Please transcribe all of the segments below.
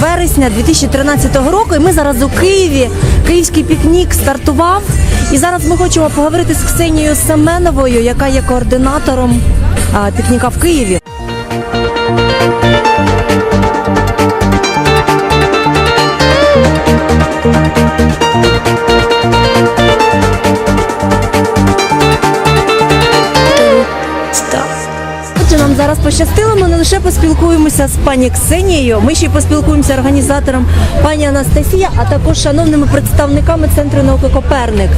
вересня 2013 року. І ми зараз у Києві. Київський пікнік стартував. І зараз ми хочемо поговорити з Ксенією Семеновою, яка є координатором пікніка в Києві. Поспілкуємося з пані Ксенією, ми ще й поспілкуємося організатором пані Анастасія, а також шановними представниками центру науки Коперник.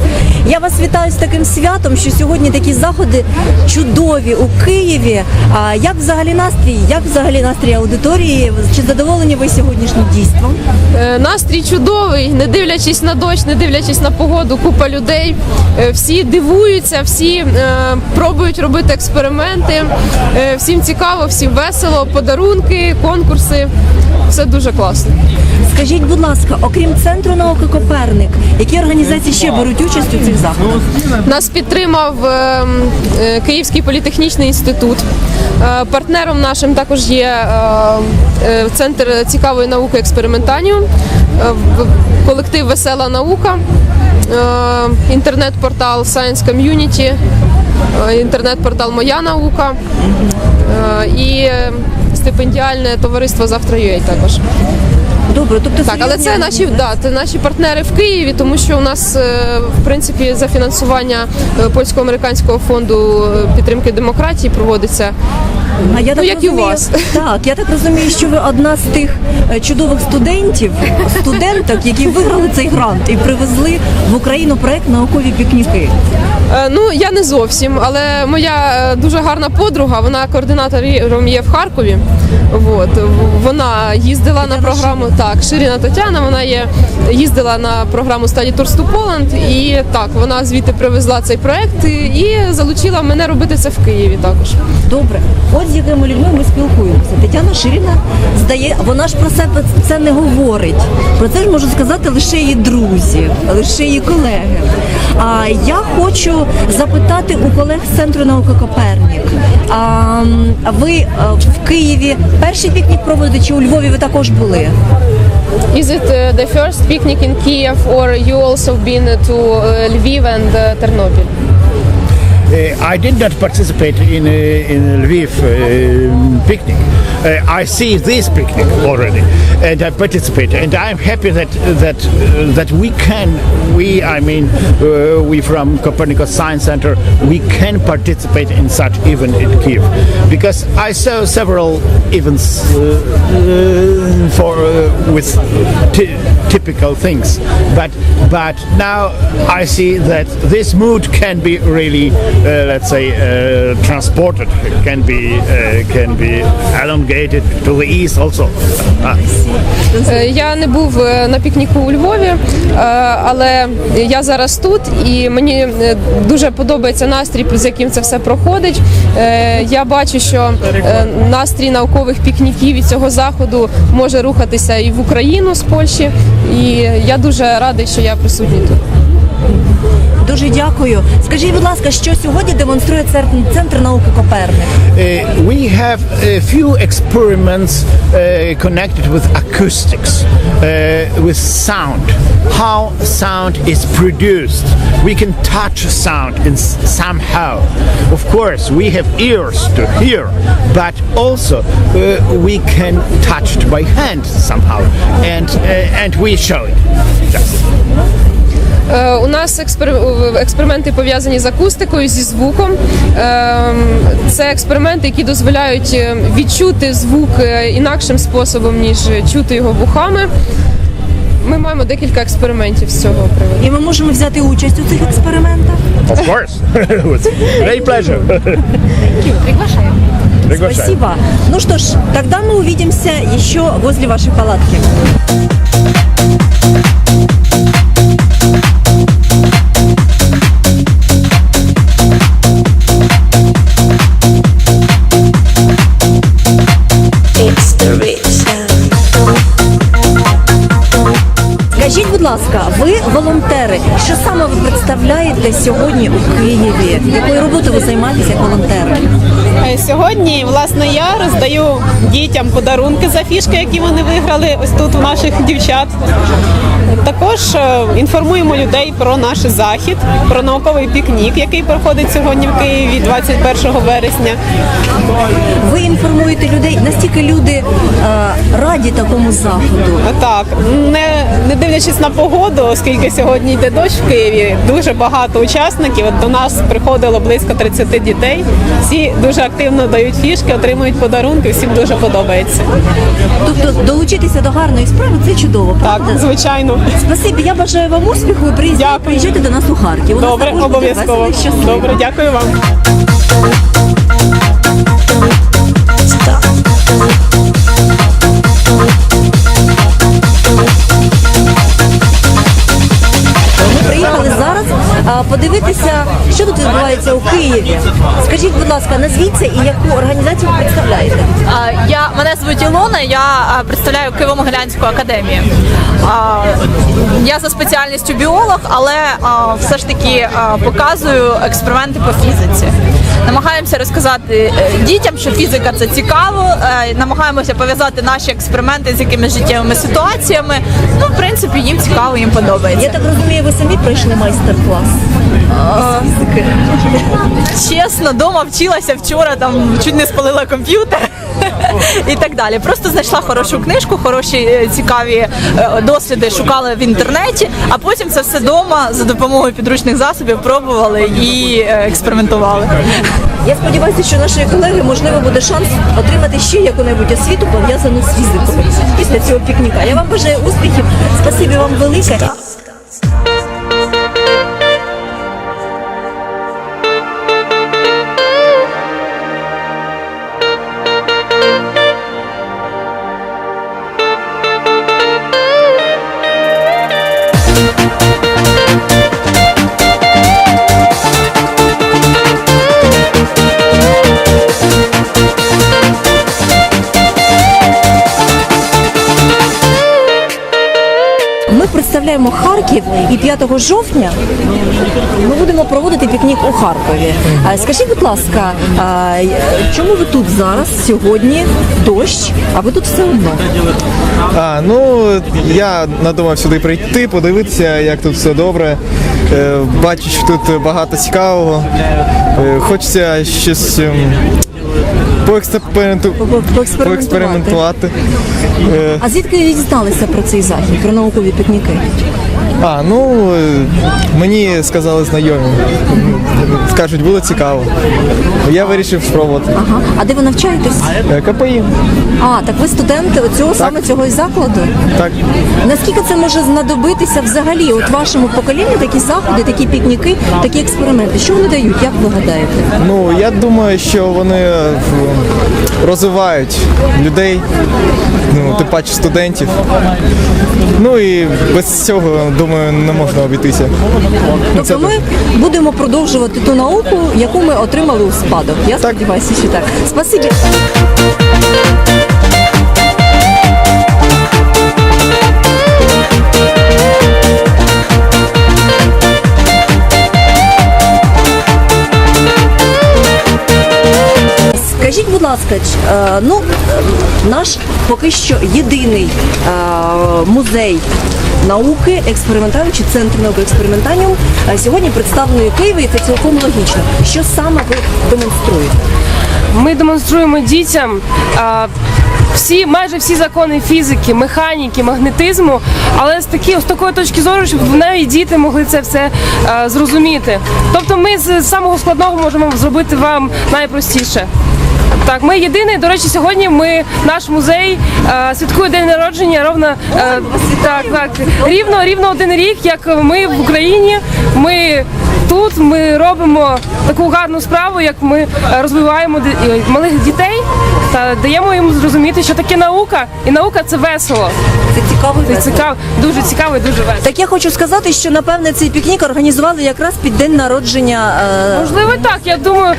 Я вас вітаю з таким святом, що сьогодні такі заходи чудові у Києві. А як взагалі настрій? Як взагалі настрій аудиторії? Чи задоволені ви сьогоднішнім дійством? Е, Настрій чудовий, не дивлячись на дощ, не дивлячись на погоду, купа людей. Е, Всі дивуються, всі е, пробують робити експерименти. Всім цікаво, всім весело, подарунки, конкурси. Все дуже класно. Скажіть, будь ласка, окрім центру науки Коперник, які організації ще беруть участь у цих заходах? Нас підтримав е, м, е, Київський політехнічний інститут. Е, Партнером нашим також є е, центр цікавої науки експериментаніум, колектив Весела наука, інтернет-портал Science Community, інтернет-портал Моя наука і е, стипендіальне товариство Завтра UA також. Добре, тобто Так, але це наші да, це наші партнери в Києві, тому що у нас е, в принципі за фінансування е, польсько-американського фонду е, підтримки демократії проводиться. А я Ну, так як і у вас. Так, я так розумію, що ви одна з тих е, чудових студентів, студенток, які виграли цей грант і привезли в Україну проект наукові пікніки. Е, Ну я не зовсім, але моя е, дуже гарна подруга, вона координатором є в Харкові. От вона їздила на програму так. Ширіна Тетяна. Вона є їздила на програму Tours to Poland і так вона звідти привезла цей проект і, і залучила мене робити це в Києві також. Добре, от з якими людьми ми спілкуємося. Тетяна Ширіна здає, вона ж про себе це не говорить. Про це ж можуть сказати лише її друзі, лише її колеги. А я хочу запитати у колег з центру науки Копернік. А ви е, в Києві перший пікнік проводите чи у Львові ви також були? Is it uh, the first picnic in Kiev or you also been to uh, Lviv and uh, Ternopil? Uh, I did not participate in uh, in Lviv uh, picnic. I see this picnic already, and I participate. And I'm happy that that that we can, we I mean, we from Copernicus Science Center, we can participate in such event in Kiev, because I saw several events for with ty- typical things, but but now I see that this mood can be really, uh, let's say, uh, transported, can be uh, can be elongated to the east also. Uh, Е, Я не був е, на пікніку у Львові, е, але я зараз тут і мені дуже подобається настрій, з яким це все проходить. Я бачу, що настрій наукових пікніків і цього заходу може рухатися і в Україну з Польщі. І я дуже радий, що я присутній тут. Дуже дякую. Скажіть, будь ласка, що сьогодні демонструє центр, науки Коперник? uh, we have a few experiments uh, connected with acoustics, uh, with sound. How sound is produced. We can touch sound in somehow. Of course, we have ears to hear, but also uh, we can touch it by hand somehow, and uh, and we show it. Just. Е, У нас експер- експерименти пов'язані з акустикою, зі звуком. Ем, Це експерименти, які дозволяють е, відчути звук е, інакшим способом, ніж чути його вухами. Ми маємо декілька експериментів з цього приводу. І ми можемо взяти участь у цих експериментах. Of course, great pleasure. Приглашаем. Приглашаем. Спасибо. Ну что ж, тогда мы увидимся еще возле вашей палатки. Ласка, ви волонтери. Що саме ви представляєте сьогодні у Києві? Якою роботою ви займаєтеся як волонтери? Е, Сьогодні, власне, я роздаю дітям подарунки за фішки, які вони виграли ось тут у наших дівчат. Також е, інформуємо людей про наш захід, про науковий пікнік, який проходить сьогодні в Києві 21 вересня. Ви інформуєте людей, настільки люди е, раді такому заходу. Так, не, не дивлячись на погоду, оскільки сьогодні йде дощ в Києві, дуже багато учасників. От до нас приходило близько 30 дітей. Всі дуже активно дають фішки, отримують подарунки. Всім дуже подобається. Тобто долучитися до гарної справи це чудово. Так, правда? звичайно. Спасибі, я бажаю вам успіху. Приїздіть, Дякую. приїжджайте до нас у Харків. У нас Добре, також буде обов'язково. весело і щасливо. Добре, дякую вам. Подивитися, що тут відбувається у Києві. Скажіть, будь ласка, назвіться і яку організацію ви представляєте? Я мене звуть Ілона, я представляю Києво-Могилянську академію. Я за спеціальністю біолог, але все ж таки показую експерименти по фізиці. Намагаємося розказати е, дітям, що фізика це цікаво. е, Намагаємося пов'язати наші експерименти з якимись життєвими ситуаціями. Ну, в принципі, їм цікаво, їм подобається. Я так розумію, ви самі пройшли майстер-клас. фізики. Чесно, дома вчилася вчора, там чуть не спалила комп'ютер і так далі. Просто знайшла хорошу книжку, хороші е, цікаві е, досліди шукала в інтернеті, а потім це все вдома за допомогою підручних засобів пробували і е, експериментували. Я сподіваюся, що нашої колеги можливо буде шанс отримати ще яку-небудь освіту пов'язану з фізикою після цього пікніка. Я вам бажаю успіхів. Спасибі вам велике. Ми представляємо Харків і 5 жовтня ми будемо проводити пікнік у Харкові. Скажіть, будь ласка, чому ви тут зараз, сьогодні, дощ, а ви тут все одно? А, ну я надумав сюди прийти, подивитися, як тут все добре. Е, Бачу, що тут багато цікавого. Е, Хочеться щось ем, поексперименту... Поекспериментувати. поекспериментувати. Е, А звідки ви дізналися про цей захід, про наукові пікніки? А, ну е, мені сказали знайомі. Скажуть, було цікаво. Я вирішив спробувати. Ага. А де ви навчаєтесь? Е, КПІ. А, так ви студенти оцього саме цього і закладу? Так. Наскільки це може знадобитися взагалі от вашому поколінню такі заходи, такі пікніки, такі експерименти? Що вони дають? Як ви гадаєте? Ну, я думаю, що вони е, розвивають людей, ну, тим паче студентів. Ну і без цього, думаю, не можна обійтися. Тобто ми будемо продовжувати ту науку, яку ми отримали у спадок. Я сподіваюся, що так. Спасибі. Скажіть, будь ласка, е, ну е, наш поки що єдиний е, музей науки, експериментаріум чи центр науки експериментаріум е, сьогодні представлений Києві, і це цілком логічно. Що саме ви демонструєте? Ми демонструємо дітям а, всі, майже всі закони фізики, механіки, магнетизму, але з такі, з такої точки зору, щоб навіть діти могли це все а, зрозуміти. Тобто ми з самого складного можемо зробити вам найпростіше. Так, ми єдиний. До речі, сьогодні ми наш музей е, святкує день народження ровно е, так, так, рівно рівно один рік, як ми в Україні. Ми тут ми робимо таку гарну справу, як ми е, розвиваємо малих дітей та даємо їм зрозуміти, що таке наука, і наука це весело. Цікаво. Це цікаво, дуже цікаво і дуже весело. Так я хочу сказати, що напевне цей пікнік організували якраз під день народження. е, Можливо, так. Я думаю,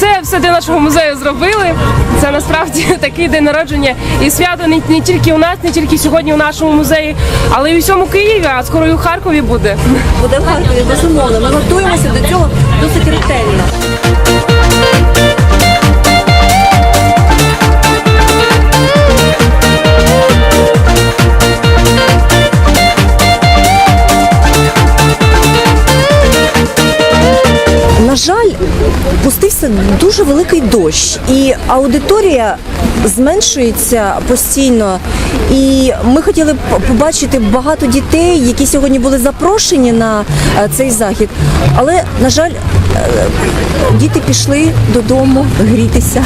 це все для нашого музею зробили. Це насправді такий день народження і свято не, не тільки у нас, не тільки сьогодні у нашому музеї, але й у всьому Києві, а скоро і у Харкові буде. буде в Харкові, безумовно. Ми готуємося до цього досить ретельно. Пустився дуже великий дощ, і аудиторія зменшується постійно. І ми хотіли побачити багато дітей, які сьогодні були запрошені на е, цей захід. Але, на жаль, е, діти пішли додому грітися.